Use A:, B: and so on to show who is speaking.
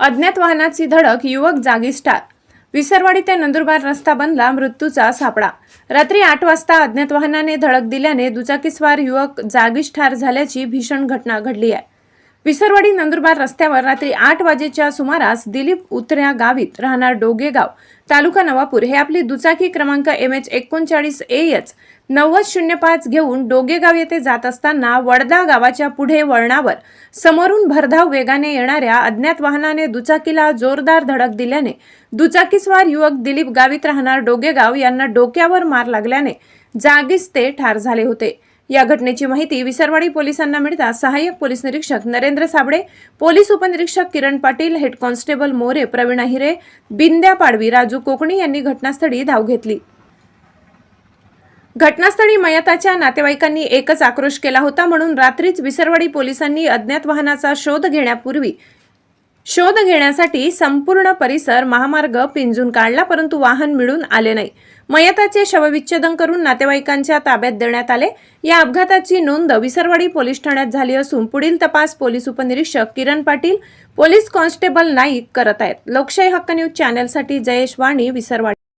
A: अज्ञात वाहनाची धडक युवक जागीच ठार विसरवाडी ते नंदुरबार रस्ता बनला मृत्यूचा सापळा रात्री आठ वाजता अज्ञात वाहनाने धडक दिल्याने दुचाकीस्वार युवक जागीच ठार झाल्याची भीषण घटना घडली आहे. विसरवाडी नंदुरबार रस्त्यावर रात्री आठ वाजेच्या सुमारास दिलीप उतऱ्या गावीत राहणार डोगेगाव तालुका नवापूर हे आपली दुचाकी क्रमांक एम एच एकोणचाळीस ए एच नव्वद शून्य पाच घेऊन डोगेगाव येथे जात असताना वडदा गावाच्या पुढे वळणावर समोरून भरधाव वेगाने येणाऱ्या अज्ञात वाहनाने दुचाकीला जोरदार धडक दिल्याने दुचाकीस्वार युवक दिलीप गावीत राहणार डोगेगाव यांना डोक्यावर मार लागल्याने जागीच ते ठार झाले होते. या घटनेची माहिती विसरवाडी पोलिसांना मिळताच सहाय्यक पोलीस निरीक्षक नरेंद्र साबळे पोलीस उपनिरीक्षक किरण पाटील हेड कॉन्स्टेबल मोरे प्रवीण हिरे बिंद्या पाडवी राजू कोकणी यांनी घटनास्थळी धाव घेतली. घटनास्थळी मयताच्या नातेवाईकांनी एकच आक्रोश केला होता म्हणून रात्रीच विसरवाडी पोलिसांनी अज्ञात वाहनाचा शोध घेण्यापूर्वी शोध घेण्यासाठी संपूर्ण परिसर महामार्ग पिंजून काढला परंतु वाहन मिळून आले नाही. मयताचे शवविच्छेदन करून नातेवाईकांच्या ताब्यात देण्यात आले. या अपघाताची नोंद विसरवाडी पोलीस ठाण्यात झाली असून पुढील तपास पोलीस उपनिरीक्षक किरण पाटील पोलीस कॉन्स्टेबल नाईक करत आहेत. लोकशाही हक्क न्यूज चॅनलसाठी जयेश वाणी विसरवाडी.